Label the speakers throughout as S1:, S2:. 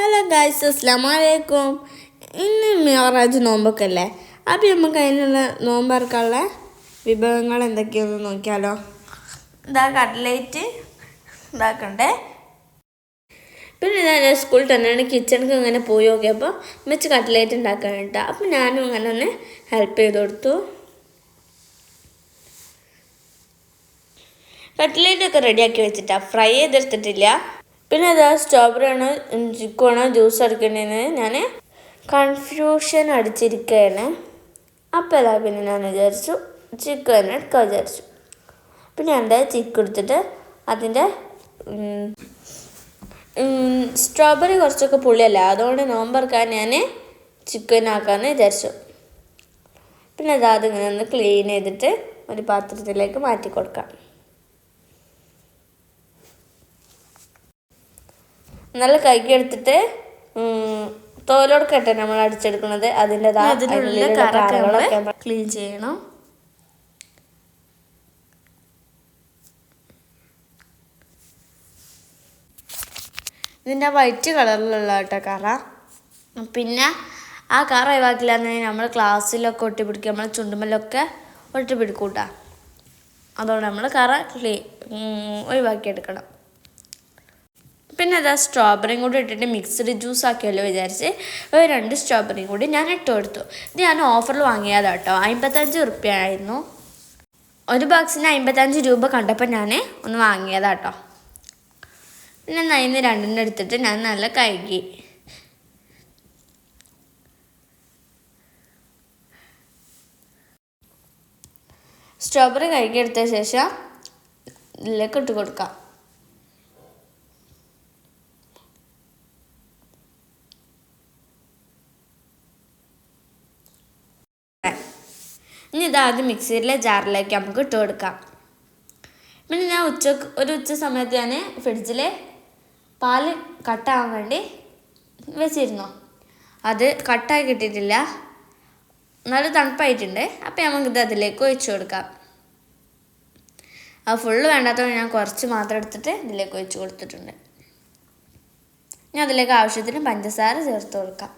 S1: Hello guys അസ്ലാം വലൈക്കും ഇന്ന് മിറാജ് നോമ്പൊക്കെ അല്ലേ അപ്പം നമുക്ക് അതിനുള്ള നോമ്പറക്കാനുള്ള വിഭവങ്ങൾ എന്തൊക്കെയാണെന്ന് നോക്കിയാലോ. ഇതാ കട്ട്ലേറ്റ് ഇതാക്കണ്ടേ. പിന്നെ ഞാൻ സ്കൂളിൽ തന്നെയാണ് കിച്ചണിക്ക് ഇങ്ങനെ പോയി നോക്കിയപ്പോൾ മെച്ച് കട്ട്ലേറ്റ് ഉണ്ടാക്കാൻ കേട്ടോ അപ്പം ഞാനും ഇങ്ങനെ ഒന്ന് ഹെൽപ്പ് ചെയ്ത് കൊടുത്തു. കട്ട്ലേറ്റ് ഒക്കെ റെഡിയാക്കി വെച്ചിട്ടാണ് ഫ്രൈ ചെയ്തെടുത്തിട്ടില്ല. പിന്നെ അതാ സ്ട്രോബെറി ആണോ ചിക്കു ജ്യൂസ് എടുക്കേണ്ടതെന്ന് ഞാൻ കൺഫ്യൂഷൻ അടിച്ചിരിക്കുകയാണ് അപ്പോൾ അതാ പിന്നെ ഞാൻ വിചാരിച്ചു ചിക്കു തന്നെ എടുക്കാൻ വിചാരിച്ചു. പിന്നെ എന്റെ ചിക്കു എടുത്തിട്ട് അതിന്റെ സ്ട്രോബെറി കുറച്ചൊക്കെ പുള്ളിയല്ല അതുകൊണ്ട് നോമ്പറക്കാൻ ഞാൻ ചിക്കൻ ആക്കാമെന്ന് വിചാരിച്ചു. പിന്നെ അതാ അതിങ്ങനെ ഒന്ന് ക്ലീൻ ചെയ്തിട്ട് ഒരു പാത്രത്തിലേക്ക് മാറ്റി കൊടുക്കാം നല്ല കൈക്ക് എടുത്തിട്ട് തോലോടൊക്കെ നമ്മൾ അടിച്ചെടുക്കുന്നത്. അതിന്റെ ക്ലീൻ ചെയ്യണം. ഇതിന്റെ വൈറ്റ് കളറിലുള്ള കേട്ടോ കറ. പിന്നെ ആ കറ ഒഴിവാക്കില്ല എന്നുണ്ടെങ്കിൽ നമ്മൾ ക്ലാസ്സിലൊക്കെ ഒട്ടിപ്പിടിക്കുക നമ്മൾ ചുണ്ടുമല്ലൊക്കെ ഒട്ടിപ്പിടിക്കൂട്ടാ അതുകൊണ്ട് നമ്മൾ കറ ക്ലീ ഒഴിവാക്കിയെടുക്കണം. പിന്നെ അതാ സ്ട്രോബെറിയും കൂടി ഇട്ടിട്ട് മിക്സ്ഡ് ജ്യൂസ് ആക്കിയല്ലോ വിചാരിച്ച്. രണ്ട് സ്ട്രോബെറിയും കൂടി ഞാൻ ഇട്ട് കൊടുത്തു. ഇത് ഞാൻ ഓഫറിൽ വാങ്ങിയതാണ് കേട്ടോ അമ്പത്തഞ്ച് റുപ്യ ആയിരുന്നു ഒരു ബോക്സിന് അമ്പത്തഞ്ച് രൂപ കണ്ടപ്പോൾ ഞാൻ ഒന്ന് വാങ്ങിയതാണ് കേട്ടോ പിന്നെ നൈന്ന് രണ്ടെണ്ണം എടുത്തിട്ട് ഞാൻ നല്ല കഴുകി. സ്ട്രോബെറി കഴുകിയെടുത്ത ശേഷം ഇതിലേക്ക് ഇട്ട് കൊടുക്കാം. ഇനി ഇതാദ്യം മിക്സിയിലെ ജാറിലേക്ക് നമുക്ക് ഇട്ട് കൊടുക്കാം. പിന്നെ ഞാൻ ഉച്ച ഒരു ഉച്ച സമയത്ത് ഞാൻ ഫ്രിഡ്ജിൽ പാൽ കട്ടാവാൻ വേണ്ടി വെച്ചിരുന്നു. അത് കട്ടായി കിട്ടിയിട്ടില്ല. നല്ല തണുപ്പായിട്ടുണ്ട്. അപ്പോൾ നമുക്കിത് അതിലേക്ക് ഒഴിച്ചു കൊടുക്കാം. അത് ഫുള്ള് വേണ്ടാത്തതുകൊണ്ട് ഞാൻ കുറച്ച് മാത്രം എടുത്തിട്ട് ഇതിലേക്ക് ഒഴിച്ചു കൊടുത്തിട്ടുണ്ട്. ഞാൻ അതിലേക്ക് ആവശ്യത്തിന് പഞ്ചസാര ചേർത്ത് കൊടുക്കാം.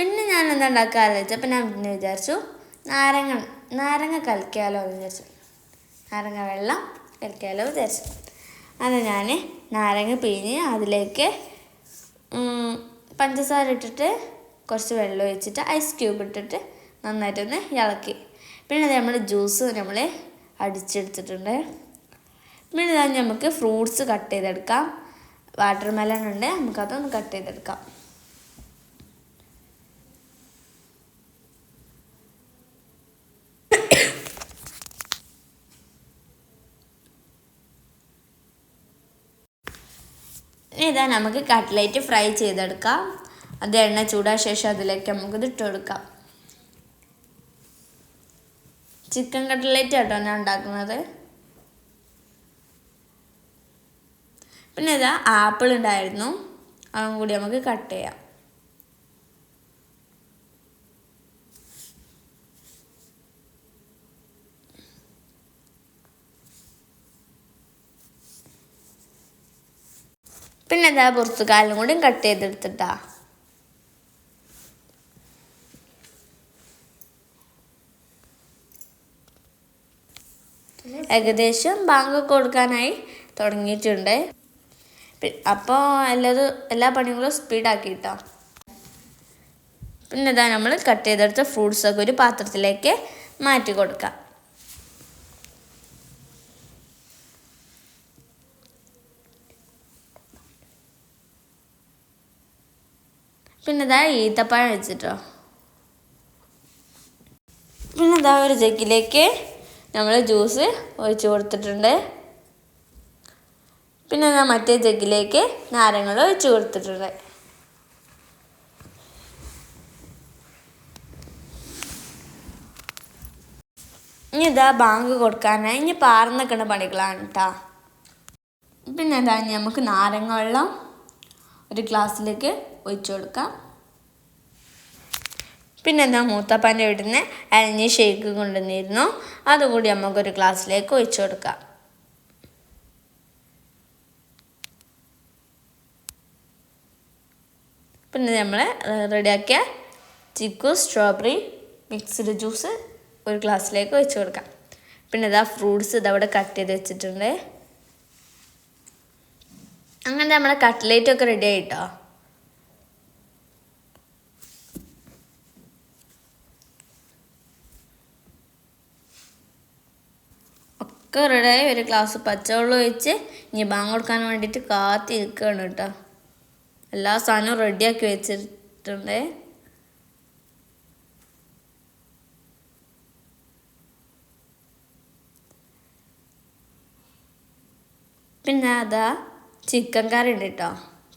S1: പിന്നെ ഞാൻ എന്താ ഉണ്ടാക്കുക അപ്പം ഞാൻ പിന്നെ വിചാരിച്ചു നാരങ്ങ നാരങ്ങ കലക്കിയാലോ എന്ന് വിചാരിച്ചു. നാരങ്ങ വെള്ളം കലക്കിയാലോ വിചാരിച്ചു. അത് ഞാൻ നാരങ്ങ പിഴിഞ്ഞ് അതിലേക്ക് പഞ്ചസാര ഇട്ടിട്ട് കുറച്ച് വെള്ളം ഒഴിച്ചിട്ട് ഐസ് ക്യൂബ് ഇട്ടിട്ട് നന്നായിട്ടൊന്ന് ഇളക്കി. പിന്നെ നമ്മൾ ജ്യൂസ് നമ്മൾ അടിച്ചെടുത്തിട്ടുണ്ട്. പിന്നെ നമുക്ക് ഫ്രൂട്ട്സ് കട്ട് ചെയ്തെടുക്കാം. വാട്ടർ മെലൺ ഉണ്ട് നമുക്കതൊന്ന് കട്ട് ചെയ്തെടുക്കാം. ഇതാ നമുക്ക് കട്ട്ലേറ്റ് ഫ്രൈ ചെയ്തെടുക്കാം. അത് എണ്ണ ചൂടാ ശേഷം അതിലേക്ക് നമുക്കിത് ഇട്ട് കൊടുക്കാം. ചിക്കൻ കട്ട്ലേറ്റ് കേട്ടോ ഞാൻ ഉണ്ടാക്കുന്നത്. പിന്നെ ഇതാ ആപ്പിൾ ഉണ്ടായിരുന്നു. അതും കൂടി നമുക്ക് കട്ട് ചെയ്യാം. പിന്നെ എന്താ പുറത്തുകാലും കൂടി കട്ട് ചെയ്തെടുത്തിട്ടാ. ഏകദേശം ബാങ്ക് കൊടുക്കാനായി തുടങ്ങിയിട്ടുണ്ട്. അപ്പോൾ എല്ലാതും എല്ലാ പണികളും സ്പീഡാക്കിയിട്ടോ പിന്നെ ഇതാ നമ്മൾ കട്ട് ചെയ്തെടുത്ത ഫ്രൂട്ട്സൊക്കെ ഒരു പാത്രത്തിലേക്ക് മാറ്റി കൊടുക്കാം. പിന്നെ ഇതാ ഈത്തപ്പഴം വെച്ചിട്ടോ. പിന്നെ ഇതാ ഒരു ജഗ്ഗിലേക്ക് നമ്മൾ ജ്യൂസ് ഒഴിച്ചു കൊടുത്തിട്ടുണ്ട്. പിന്നെ ഞാൻ മറ്റേ ജഗ്ഗിലേക്ക് നാരങ്ങൾ ഒഴിച്ചു കൊടുത്തിട്ടുണ്ട്. ഇനി ഇതാ ബാങ്ക് കൊടുക്കാനായി ഇനി പാർന്നിക്കണ പണികളാണ് കേട്ടോ പിന്നെ എന്താ നമുക്ക് നാരങ്ങ വെള്ളം ഒരു ഗ്ലാസ്സിലേക്ക് ഒഴിച്ചു കൊടുക്കാം. പിന്നെ എന്താ മൂത്തപ്പാന്റെ വീട്ടിൽ നിന്ന് അരിഞ്ഞ് ഷേക്ക് കൊണ്ടുവന്നിരുന്നു. അതുകൂടി നമുക്കൊരു ഗ്ലാസ്സിലേക്ക് ഒഴിച്ചു കൊടുക്കാം. പിന്നെ നമ്മൾ റെഡിയാക്കിയ ചിക്കു സ്ട്രോബെറി മിക്സ്ഡ് ജ്യൂസ് ഒരു ഗ്ലാസ്സിലേക്ക് വെച്ച് കൊടുക്കാം. പിന്നെ ഇതാ ഫ്രൂട്ട്സ് ഇതവിടെ കട്ട് ചെയ്ത് വെച്ചിട്ടുണ്ട്. അങ്ങനെ നമ്മളെ കട്ട്ലേറ്റ് ഒക്കെ റെഡി ആയിട്ടോ? ഒക്കെ റെഡിയായി ഒരു ഗ്ലാസ് പച്ചവെള്ളം ഒഴിച്ച് ഇനി ബാങ്ക് കൊടുക്കാൻ വേണ്ടിയിട്ട് കാത്തി നിൽക്കുകയാണ് കേട്ടോ. എല്ലാ സാധനവും റെഡിയാക്കി വെച്ചിട്ടുണ്ട്. പിന്നെ അതാ ചിക്കൻ കറി ഉണ്ട് കേട്ടോ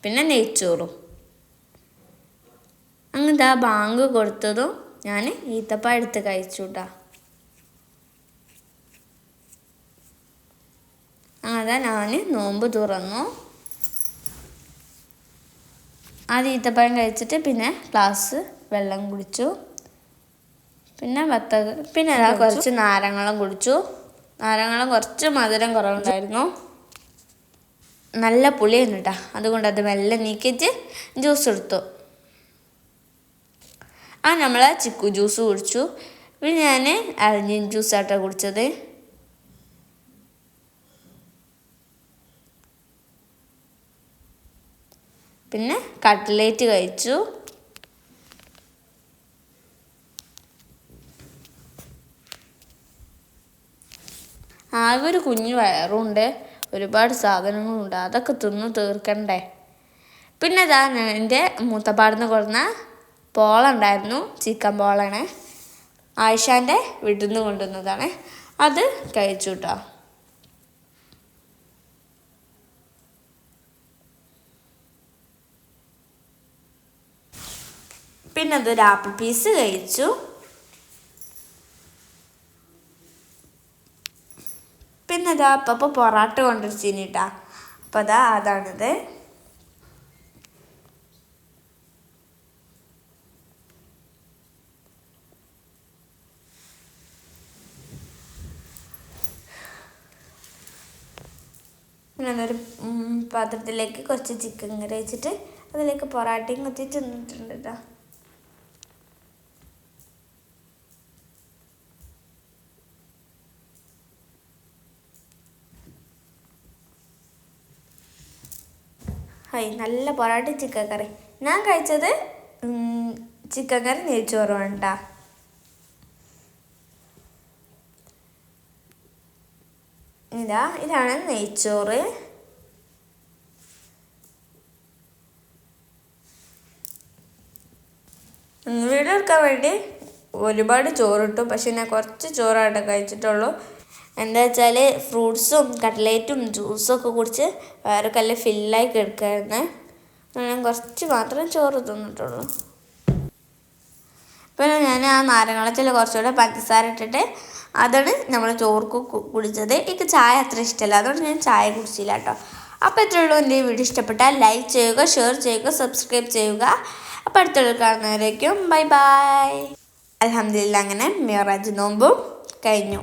S1: പിന്നെ നെയ്ച്ചോറും. അങ്ങനത്തെ ആ ബാങ്ക് കൊടുത്തതും ഞാൻ ഈത്തപ്പ എടുത്ത് കഴിച്ചു കേട്ടോ അങ്ങനെ ഞാൻ നോമ്പ് തുറന്നു. ആദ്യം ഈത്തപ്പഴം കഴിച്ചിട്ട് പിന്നെ ഗ്ലാസ് വെള്ളം കുടിച്ചു. പിന്നെ വത്ത പിന്നെ കുറച്ച് നാരങ്ങളും കുടിച്ചു. നാരങ്ങളും കുറച്ച് മധുരം കുറവുണ്ടായിരുന്നു. നല്ല പുളിയാണ് കേട്ടോ അതുകൊണ്ട് അത് മെല്ലെ നീക്കിയിട്ട് ജ്യൂസ് എടുത്തു. ആ നമ്മൾ ചിക്കു ജ്യൂസ് കുടിച്ചു. പിന്നെ ഞാൻ അരിഞ്ഞിൻ ജ്യൂസാട്ടോ കുടിച്ചത്. പിന്നെ കട്ട്ലേറ്റ് കഴിച്ചു. ആകെ ഒരു കുഞ്ഞു വയറുണ്ട് ഒരുപാട് സാധനങ്ങളുണ്ട്. അതൊക്കെ തിന്നു തീർക്കണ്ടേ? പിന്നെ ഇതാ എന്റെ മൂത്തപ്പാടുന്ന് കൊടുന്ന പോളുണ്ടായിരുന്നു. ചിക്കൻ പോളാണ്. ആയിഷാന്റെ വീട്ടിൽ നിന്ന് കൊണ്ടുവന്നതാണ്. അത് കഴിച്ചു കേട്ടോ പിന്നെ അതൊരു ആപ്പിൾ പീസ് കഴിച്ചു. അതാ അപ്പം പൊറാട്ട കേട്ടാ അപ്പം അതാ അതാണിത്. ഞാനൊരു പാത്രത്തിലേക്ക് കുറച്ച് ചിക്കൻ കറി വെച്ചിട്ട് അതിലേക്ക് പൊറാട്ടയും കുത്തി തിന്നിട്ടുണ്ട് കേട്ടോ ഹായ് നല്ല പൊറാട്ട ചിക്കൻ കറി. ഞാൻ കഴിച്ചത് ചിക്കൻ കറി നെയ്ച്ചോറും കേട്ടാ ഇതാ ഇതാണ് നെയ്ച്ചോറ്. വീട് വീഡിയോ എടുക്കാൻ വേണ്ടി ഒരുപാട് ചോറിട്ടു പക്ഷെ ഞാൻ കുറച്ച് ചോറായിട്ട് കഴിച്ചിട്ടുള്ളൂ. എന്താ വെച്ചാൽ ഫ്രൂട്ട്സും കട്ട്ലേറ്റും ജ്യൂസും ഒക്കെ കുടിച്ച് വേറെ കല്ല് ഫില്ലായി കിടക്കായിരുന്നു. ഞാൻ കുറച്ച് മാത്രം ചോറ് തിന്നിട്ടുള്ളൂ. പിന്നെ ഞാൻ ആ നാരങ്ങളത്തിൽ കുറച്ചുകൂടെ പഞ്ചസാര ഇട്ടിട്ട് അതാണ് നമ്മൾ ചോർക്ക് കുടിച്ചത്. എനിക്ക് ചായ അത്ര ഇഷ്ടമല്ല. അതുകൊണ്ട് ഞാൻ ചായ കുടിച്ചില്ല കേട്ടോ. അപ്പോൾ ഉള്ളൂ എന്റെ വീഡിയോ ഇഷ്ടപ്പെട്ടാൽ ലൈക്ക് ചെയ്യുക ഷെയർ ചെയ്യുക സബ്സ്ക്രൈബ് ചെയ്യുക. അപ്പോൾ അടുത്തുള്ള കാണുന്നവരേക്കും ബൈ ബൈ. അലഹമില്ല അങ്ങനെ മിറാജ് നോമ്പും കഴിഞ്ഞു.